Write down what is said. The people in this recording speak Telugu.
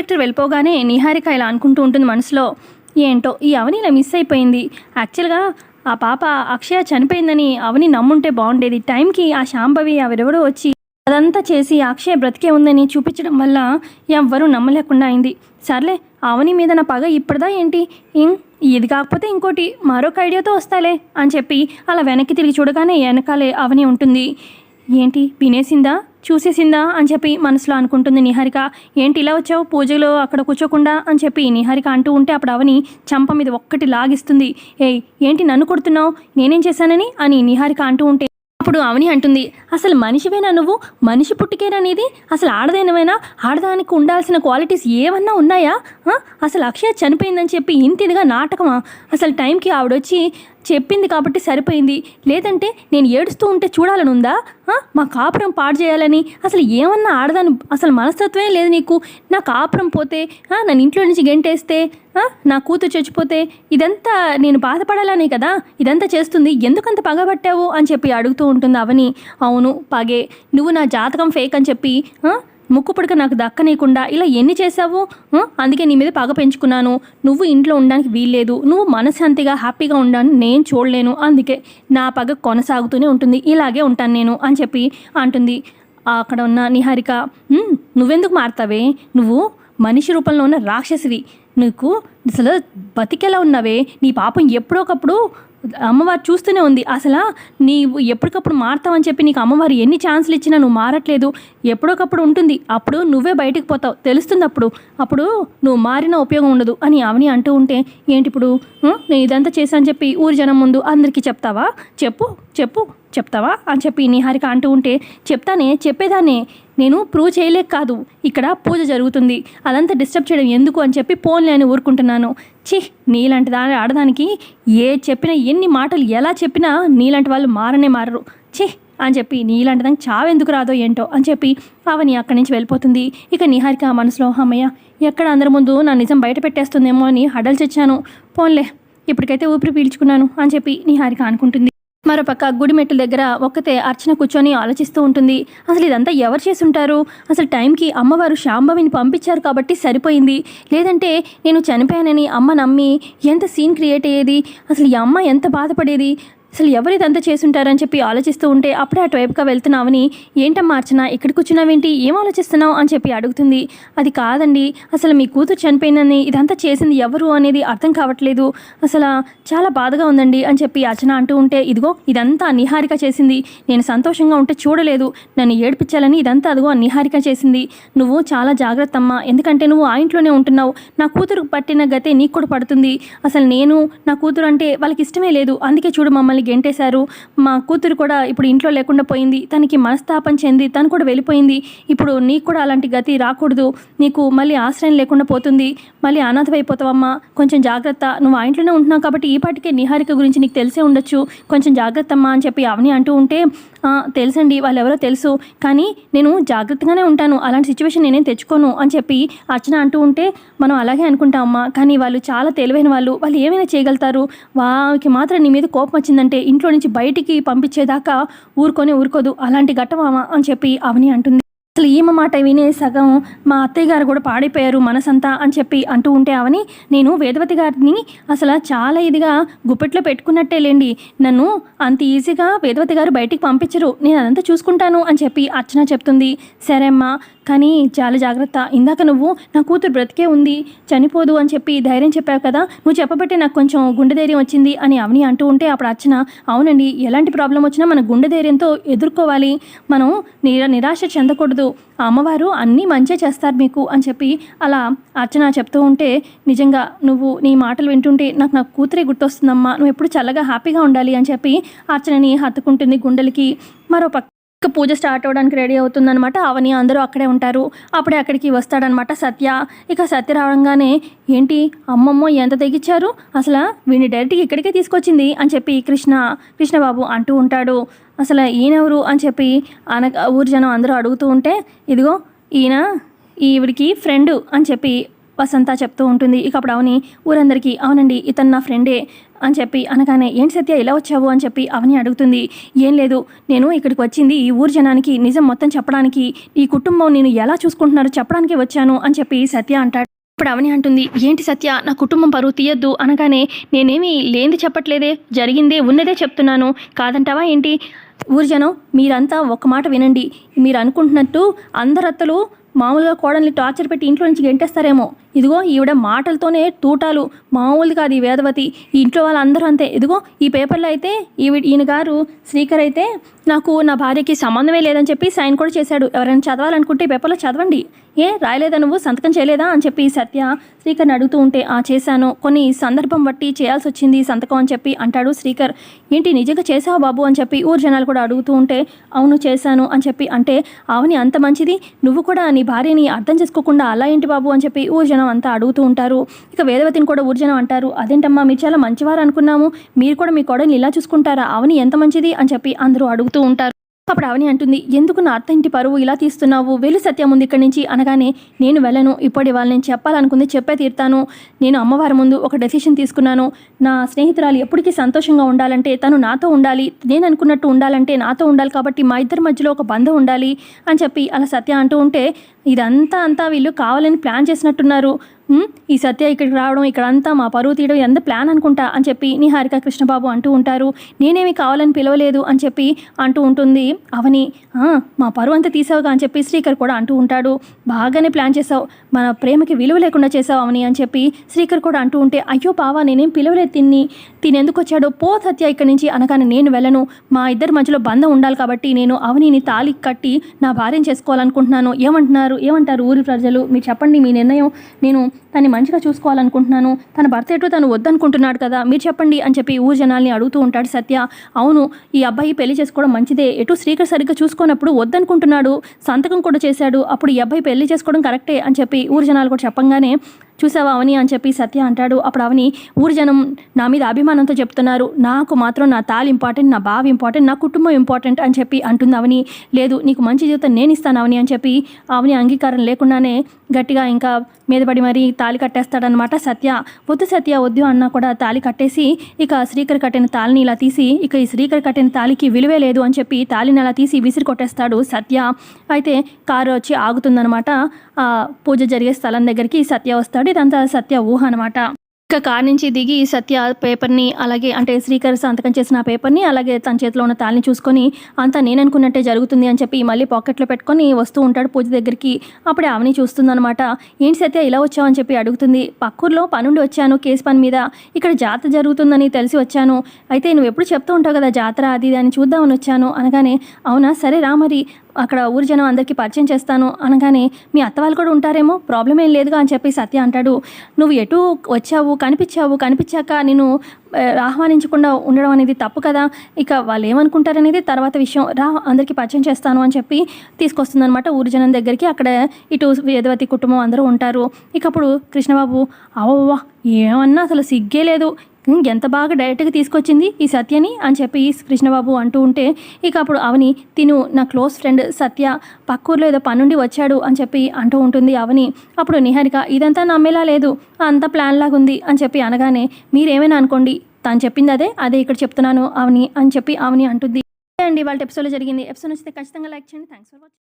ఇన్స్పెక్టర్ వెళ్ళిపోగానే నిహారిక ఇలా అనుకుంటూ ఉంటుంది మనసులో ఏంటో ఈ అవని ఇలా మిస్ అయిపోయింది. యాక్చువల్గా ఆ పాప అక్షయ చనిపోయిందని అవని నమ్ముంటే బాగుండేది. టైంకి ఆ శాంభవి ఎవరెవరో వచ్చి అదంతా చేసి అక్షయ బ్రతికే ఉందని చూపించడం వల్ల ఎవ్వరూ నమ్మలేకుండా అయింది. సర్లే అవని మీద నా పగ ఇప్పటిదా ఏంటి? ఇది కాకపోతే ఇంకోటి మరొక ఐడియాతో వస్తాలే అని చెప్పి అలా వెనక్కి తిరిగి చూడగానే వెనకాలే అవని ఉంటుంది. ఏంటి వినేసిందా? చూసేసిందా అని చెప్పి మనసులో అనుకుంటుంది నిహారిక. ఏంటి ఇలా వచ్చావు? పూజలో అక్కడ కూర్చోకుండా అని చెప్పి నిహారిక అంటూ ఉంటే అప్పుడు అవని చంప మీద ఒక్కటి లాగిస్తుంది. ఏయ్ ఏంటి నన్ను కొడుతున్నావు? నేనేం చేశానని? అని నిహారిక అంటూ ఉంటే అప్పుడు అవని అంటుంది అసలు మనిషివేనా నువ్వు? మనిషి పుట్టికేననేది అసలు ఆడదైనవేనా? ఆడదానికి ఉండాల్సిన క్వాలిటీస్ ఏమన్నా ఉన్నాయా? అసలు అక్షయ చనిపోయిందని చెప్పి ఇంత ఇదిగా నాటకమా? అసలు టైంకి ఆవిడొచ్చి చెప్పింది కాబట్టి సరిపోయింది. లేదంటే నేను ఏడుస్తూ ఉంటే చూడాలని ఉందా మా కాపురం పాడు చేయాలని అసలు ఏమన్నా ఆడదాను అసలు మనస్తత్వమే లేదు నీకు. నా కాపురం పోతే నన్ను ఇంట్లో నుంచి గెంటేస్తే నా కూతురు చచ్చిపోతే ఇదంతా నేను బాధపడాలనే కదా? ఇదంతా చేస్తుంది. ఎందుకంత పగబట్టావు అని చెప్పి అడుగుతూ ఉంటుంది అవని. అవును పగే. నువ్వు నా జాతకం ఫేక్ అని చెప్పి ముక్కు పుడక నాకు దక్కనీయకుండా ఇలా ఎన్ని చేసావు అందుకే నీ మీద పగ పెంచుకున్నాను. నువ్వు ఇంట్లో ఉండడానికి వీల్లేదు. నువ్వు మనశ్శాంతిగా హ్యాపీగా ఉండని నేను చూడలేను. అందుకే నా పగ కొనసాగుతూనే ఉంటుంది. ఇలాగే ఉంటాను నేను అని చెప్పి అంటుంది. అక్కడ ఉన్న నిహారిక నువ్వెందుకు మారుతావే? నువ్వు మనిషి రూపంలో ఉన్న రాక్షసివి. నీకు అసలు బతికెలా ఉన్నావే? నీ పాపం ఎప్పుడోకప్పుడు అమ్మవారు చూస్తూనే ఉంది. అసలు నీవు ఎప్పటికప్పుడు మారుతావని చెప్పి నీకు అమ్మవారు ఎన్ని ఛాన్సులు ఇచ్చినా నువ్వు మారట్లేదు. ఎప్పుడోకప్పుడు ఉంటుంది. అప్పుడు నువ్వే బయటకు పోతావు. తెలుస్తుంది అప్పుడు అప్పుడు నువ్వు మారిన ఉపయోగం ఉండదు అని అవని అంటూ ఉంటే ఏంటి ఇప్పుడు? నేను ఇదంతా చేశాను చెప్పి ఊరి జనం ముందు అందరికీ చెప్తావా? చెప్పు చెప్పు. చెప్తావా అని చెప్పి నిహారిక అంటూ ఉంటే చెప్తానే చెప్పేదాన్నే. నేను ప్రూవ్ చేయలేక కాదు. ఇక్కడ పూజ జరుగుతుంది. అదంతా డిస్టర్బ్ చేయడం ఎందుకు అని చెప్పి పోన్లే అని ఊరుకుంటున్నాను. ఛీ నీలాంటి దాని ఆడదానికి ఏ చెప్పినా ఎన్ని మాటలు ఎలా చెప్పినా నీలాంటి వాళ్ళు మారనే మారరు. ఛీ అని చెప్పి నీలాంటి దానికి చావెందుకు రాదో ఏంటో అని చెప్పి అవని అక్కడి నుంచి వెళ్ళిపోతుంది. ఇక నిహారిక మనసులో అమ్మయ్య ఎక్కడ అందరి ముందు నా నిజం బయట పెట్టేస్తుందేమో అని హడలు తెచ్చాను పోన్లే ఇప్పటికైతే ఊపిరి పీల్చుకున్నాను అని చెప్పి నిహారిక అనుకుంటుంది. మరోపక్క గుడి దగ్గర ఒక్కతే అర్చన కూర్చొని ఆలోచిస్తూ ఉంటుంది. అసలు ఇదంతా ఎవరు చేసి ఉంటారు అసలు టైంకి అమ్మవారు శాంభవిని పంపించారు కాబట్టి సరిపోయింది. లేదంటే నేను చనిపోయానని అమ్మ నమ్మి ఎంత సీన్ క్రియేట్ అయ్యేది? అసలు ఈ అమ్మ ఎంత బాధపడేది? అసలు ఎవరు ఇదంతా చేసుంటారని చెప్పి ఆలోచిస్తూ ఉంటే అప్పుడే అటువైపుగా వెళ్తున్నావని ఏంటమ్మా అర్చన ఇక్కడ కూర్చున్నావేంటి ఏం ఆలోచిస్తున్నావు? అని చెప్పి అడుగుతుంది. అది కాదండి అసలు మీ కూతురు చనిపోయిందని ఇదంతా చేసింది ఎవరు అనేది అర్థం కావట్లేదు. అసలు చాలా బాధగా ఉందండి అని చెప్పి అర్చన అంటూ ఉంటే ఇదిగో ఇదంతా నిహారిక చేసింది. నేను సంతోషంగా ఉంటే చూడలేదు. నన్ను ఏడిపించాలని ఇదంతా అదిగో నిహారిక చేసింది. నువ్వు చాలా జాగ్రత్త అమ్మా ఎందుకంటే నువ్వు ఆ ఇంట్లోనే ఉంటున్నావు. నా కూతురు పట్టిన గతే నీకు కూడా పడుతుంది. అసలు నేను నా కూతురు అంటే వాళ్ళకి ఇష్టమే లేదు. అందుకే చూడు మమ్మల్ని గెంటేశారు. మా కూతురు కూడా ఇప్పుడు ఇంట్లో లేకుండా పోయింది. తనకి మనస్తాపం చెంది తను కూడా వెళ్ళిపోయింది. ఇప్పుడు నీకు కూడా అలాంటి గతి రాకూడదు. నీకు మళ్ళీ ఆశ్రయం లేకుండా పోతుంది. మళ్ళీ అనాథమైపోతావమ్మా. కొంచెం జాగ్రత్త. నువ్వు ఆ ఇంట్లోనే ఉంటున్నావు కాబట్టి ఈ పాటికే నిహారిక గురించి నీకు తెలిసే ఉండొచ్చు. కొంచెం జాగ్రత్త అమ్మా అని చెప్పి అవని అంటూ ఉంటే తెలుసండి వాళ్ళు ఎవరో తెలుసు. కానీ నేను జాగ్రత్తగానే ఉంటాను. అలాంటి సిచ్యువేషన్ నేనేం తెచ్చుకోను అని చెప్పి అర్చన అంటూ ఉంటే మనం అలాగే అనుకుంటాం అమ్మా. కానీ వాళ్ళు చాలా తెలివైన వాళ్ళు. వాళ్ళు ఏమైనా చేయగలుగుతారు? వాళ్ళకి మాత్రం నీ మీద కోపం వచ్చిందంటే ఇంట్లో నుంచి బయటికి పంపించేదాకా ఊరుకొని ఊరుకోదు. అలాంటి ఘట్టమామా అని చెప్పి అవని అంటుంది. అసలు ఈమె మాట వినే సగం మా అత్తయ్య గారు కూడా పాడైపోయారు మనసంతా అని చెప్పి అంటూ ఉంటే అవని నేను వేదవతి గారిని అసలు చాలా ఇదిగా గుప్పెట్లో పెట్టుకున్నట్టే లేండి. నన్ను అంత ఈజీగా వేదవతి గారు బయటికి పంపించరు. నేను అదంతా చూసుకుంటాను అని చెప్పి అర్చన చెప్తుంది. సరే అమ్మా కానీ చాలా జాగ్రత్త. ఇందాక నువ్వు నా కూతురు బ్రతికే ఉంది చనిపోదు అని చెప్పి ధైర్యం చెప్పావు కదా నువ్వు చెప్పబట్టి నాకు కొంచెం గుండె ధైర్యం వచ్చింది అని అవని అంటూ ఉంటే అప్పుడు అర్చన అవునండి ఎలాంటి ప్రాబ్లం వచ్చినా మన గుండె ధైర్యంతో ఎదుర్కోవాలి. మనం నిరా నిరాశ చెందకూడదు. ఆ అమ్మవారు అన్నీ మంచిగా చేస్తారు మీకు అని చెప్పి అలా అర్చన చెప్తూ ఉంటే నిజంగా నువ్వు నీ మాటలు వింటుంటే నాకు నా కూతురే గుర్తొస్తుందమ్మా. నువ్వు ఎప్పుడు చల్లగా హ్యాపీగా ఉండాలి అని చెప్పి అర్చనని హత్తుకుంటుంది గుండెలకి. మరో పక్క ఇక పూజ స్టార్ట్ అవ్వడానికి రెడీ అవుతుందనమాట అవని అందరూ అక్కడే ఉంటారు. అప్పుడే అక్కడికి వస్తాడనమాట సత్య. ఇక సత్య రావడంగానే ఏంటి అమ్మమ్మ ఎంత తెగించారు అసలు వీడిని డైరెక్ట్గా ఇక్కడికే తీసుకొచ్చింది? అని చెప్పి కృష్ణ కృష్ణబాబు అంటూ ఉంటాడు. అసలు ఈయనెవరు? అని చెప్పి ఆన ఊరి జనం అందరూ అడుగుతూ ఉంటే ఇదిగో ఈయన ఈవిడికి ఫ్రెండు అని చెప్పి వసంత చెప్తూ ఉంటుంది. ఇక అప్పుడు అవని ఊరందరికీ అవునండి ఇతను నా ఫ్రెండే అని చెప్పి అనగానే ఏంటి సత్య ఇలా వచ్చావు? అని చెప్పి అవని అడుగుతుంది. ఏం లేదు నేను ఇక్కడికి వచ్చింది ఈ ఊరు జనానికి నిజం మొత్తం చెప్పడానికి ఈ కుటుంబం నేను ఎలా చూసుకుంటున్నారో చెప్పడానికి వచ్చాను అని చెప్పి సత్య అంటాడు. ఇప్పుడు అవని అంటుంది ఏంటి సత్య నా కుటుంబం పరువు తీయద్దు అనగానే నేనేమి లేనిది చెప్పట్లేదే జరిగిందే ఉన్నదే చెప్తున్నాను కాదంటావా ఏంటి? ఊరు జనం మీరంతా ఒక మాట వినండి. మీరు అనుకుంటున్నట్టు అందరత్తలు మామూలుగా కోడల్ని టార్చర్ పెట్టి ఇంట్లో నుంచి గెంటేస్తారేమో. ఇదిగో ఈవిడ మాటలతోనే తూటాలు. మామూలు కాదు ఈ వేదవతి. ఈ ఇంట్లో వాళ్ళందరూ అంతే. ఇదిగో ఈ పేపర్లో అయితే ఈవి ఈయన గారు శ్రీకర్ అయితే నాకు నా భార్యకి సంబంధమే లేదని చెప్పి సైన్ కూడా చేశాడు. ఎవరైనా చదవాలనుకుంటే ఈ పేపర్లో చదవండి. ఏ రాయలేదా నువ్వు? సంతకం చేయలేదా? అని చెప్పి సత్య శ్రీకర్ని అడుగుతూ ఉంటే ఆ చేశాను. కొన్ని సందర్భం బట్టి చేయాల్సి వచ్చింది సంతకం అని చెప్పి అంటాడు శ్రీకర్. ఏంటి నిజంగా చేసావా బాబు? అని చెప్పి ఊరు జనాలు కూడా అడుగుతూ ఉంటే అవును చేశాను అని చెప్పి అంటే అవని అంత మంచిది? నువ్వు కూడా నీ భార్యని అర్థం చేసుకోకుండా అలా ఏంటి బాబు అని చెప్పి ఊరు జనం అంతా అడుగుతూ ఉంటారు. ఇక వేదవతిని కూడా ఊరు జనం అంటారు. అదేంటమ్మా మీరు చాలా మంచివారు అనుకున్నాము మీరు కూడా మీ కొడని ఇలా చూసుకుంటారా? అవని ఎంత మంచిది అని చెప్పి అందరూ అడుగుతూ ఉంటారు. అప్పుడు అవని అంటుంది. ఎందుకు నా అత్త ఇంటి పరువు ఇలా తీస్తున్నావు? వెళ్ళి సత్యం ఉంది ఇక్కడి నుంచి. అనగానే నేను వెళ్ళను. ఇప్పటి వాళ్ళు నేను చెప్పాలనుకుంది చెప్పే తీరుతాను. నేను అమ్మవారి ముందు ఒక డెసిషన్ తీసుకున్నాను. నా స్నేహితురాలు ఎప్పటికీ సంతోషంగా ఉండాలంటే తను నాతో ఉండాలి. నేను అనుకున్నట్టు ఉండాలంటే నాతో ఉండాలి కాబట్టి మా ఇద్దరి మధ్యలో ఒక బంధం ఉండాలి అని చెప్పి అలా సత్య అంటూ ఉంటే ఇదంతా అంతా వీళ్ళు కావాలని ప్లాన్ చేసినట్టున్నారు. ఈ సత్య ఇక్కడికి రావడం ఇక్కడంతా మా పరువు తీయడం ఎంత ప్లాన్ అనుకుంటా అని చెప్పి నిహారిక కృష్ణబాబు అంటూ ఉంటారు. నేనేమి కావాలని పిలవలేదు అని చెప్పి అంటూ ఉంటుంది. అవని మా పరువు అంతా తీసావుగా అని చెప్పి శ్రీకర్ కూడా అంటూ ఉంటాడు. బాగానే ప్లాన్ చేసావు. మన ప్రేమకి విలువ లేకుండా చేసావు అవని అని చెప్పి శ్రీకర్ కూడా అంటూ ఉంటే అయ్యో బావా నేనేం పిలవలేదు తిన్ని. తినెందుకు వచ్చాడో? పో సత్య ఇక్కడి నుంచి అనగానే నేను వెళ్ళను. మా ఇద్దరి మధ్యలో బంధం ఉండాలి కాబట్టి నేను అవనిని తాళి కట్టి నా భార్యను చేసుకోవాలనుకుంటున్నాను. ఏమంటున్నారు? ఏమంటారు ఊరి ప్రజలు? మీరు చెప్పండి మీ నిర్ణయం. నేను తన్ని మంచిగా చూసుకోవాలనుకుంటున్నాను. తన భర్త ఎటు తను వద్దనుకుంటున్నాడు కదా మీరు చెప్పండి అని చెప్పి ఊరు జనాల్ని అడుగుతూ ఉంటాడు సత్య. అవును ఈ అబ్బాయి పెళ్ళి చేసుకోవడం మంచిదే. ఎటు శ్రీకర్ సరిగ్గా చూసుకున్నప్పుడు వద్దనుకుంటున్నాడు సంతకం కూడా చేశాడు. అప్పుడు ఈ అబ్బాయి పెళ్ళి చేసుకోవడం కరెక్టే అని చెప్పి ఊరు జనాలు కూడా చెప్పంగానే చూసావా అవని అని చెప్పి సత్య అంటాడు. అప్పుడు అవని ఊరు జనం నా మీద అభిమానంతో చెప్తున్నారు. నాకు మాత్రం నా తాళి ఇంపార్టెంట్ నా బావి ఇంపార్టెంట్ నా కుటుంబం ఇంపార్టెంట్ అని చెప్పి అంటుంది అవని. లేదు నీకు మంచి జీవితం నేను ఇస్తాను అవని అని చెప్పి అవని అంగీకారం లేకుండానే గట్టిగా ఇంకా మీదపడి మరీ తాళి కట్టేస్తాడనమాట సత్య. వద్దు సత్య వద్దు అన్నా కూడా తాళి కట్టేసి ఇక శ్రీకర్ కట్టిన తాలిని ఇలా తీసి ఇక ఈ శ్రీకర్ కట్టిన తాళికి విలువే లేదు అని చెప్పి తాళిని అలా తీసి విసిరి కొట్టేస్తాడు సత్య. అయితే కారు వచ్చి ఆగుతుందనమాట ఆ పూజ జరిగే స్థలం దగ్గరికి సత్య వస్తాడు. ఇదంతా సత్య ఊహ అనమాట ఇక కార్ నుంచి దిగి సత్య పేపర్ని అలాగే అంటే శ్రీకర్ సంతకం చేసిన ఆ పేపర్ని అలాగే తన చేతిలో ఉన్న తాళిని చూసుకొని అంతా నేను అనుకున్నట్టే జరుగుతుంది అని చెప్పి మళ్ళీ పాకెట్లో పెట్టుకొని వస్తూ ఉంటాడు పూజ దగ్గరికి. అప్పుడే అవని చూస్తుందనమాట ఏంటి సత్య ఇలా వచ్చావు? అని చెప్పి అడుగుతుంది. పక్కూర్లో పనుండి వచ్చాను కేసు పని మీద. ఇక్కడ జాతర జరుగుతుందని తెలిసి వచ్చాను. అయితే నువ్వు ఎప్పుడు చెప్తూ ఉంటావు కదా జాతర అది అని చూద్దామని వచ్చాను. అనగానే అవునా? సరే రా మరి. అక్కడ ఊరి జనం అందరికీ పరిచయం చేస్తాను అనగానే మీ అత్త వాళ్ళు కూడా ఉంటారేమో? ప్రాబ్లం ఏం లేదుగా అని చెప్పి సత్య అంటాడు. నువ్వు ఎటు వచ్చావు? కనిపించావు? కనిపించాక నేను ఆహ్వానించకుండా ఉండడం అనేది తప్పు కదా? ఇక వాళ్ళు ఏమనుకుంటారనేది తర్వాత విషయం. రా అందరికీ పరిచయం చేస్తాను అని చెప్పి తీసుకొస్తుందనమాట ఊరి జనం దగ్గరికి. అక్కడ ఇటు వేదవతి కుటుంబం అందరూ ఉంటారు. ఇక అప్పుడు కృష్ణబాబు అవవ్వా ఏమన్నా అసలు సిగ్గే లేదు. ఎంత బాగా డైరెక్ట్గా తీసుకొచ్చింది ఈ సత్యని? అని చెప్పి కృష్ణబాబు అంటూ ఉంటే ఇక అప్పుడు అవని తిను నా క్లోజ్ ఫ్రెండ్ సత్య పక్కూర్లో ఏదో పనుండి వచ్చాడు అని చెప్పి అంటూ ఉంటుంది అవని. అప్పుడు నిహారిక ఇదంతా నమ్మేలా లేదు. అంతా ప్లాన్ లాగా ఉంది అని చెప్పి అనగానే మీరేమైనా అనుకోండి తను చెప్పింది అదే అదే ఇక్కడ చెప్తున్నాను అవని అని చెప్పి అవని అంటుంది. అండి వాళ్ళ ఎపిసోడ్లో జరిగింది. ఎపిసోడ్ నచ్చితే ఖచ్చితంగా లైక్ చేయండి. Thanks for watching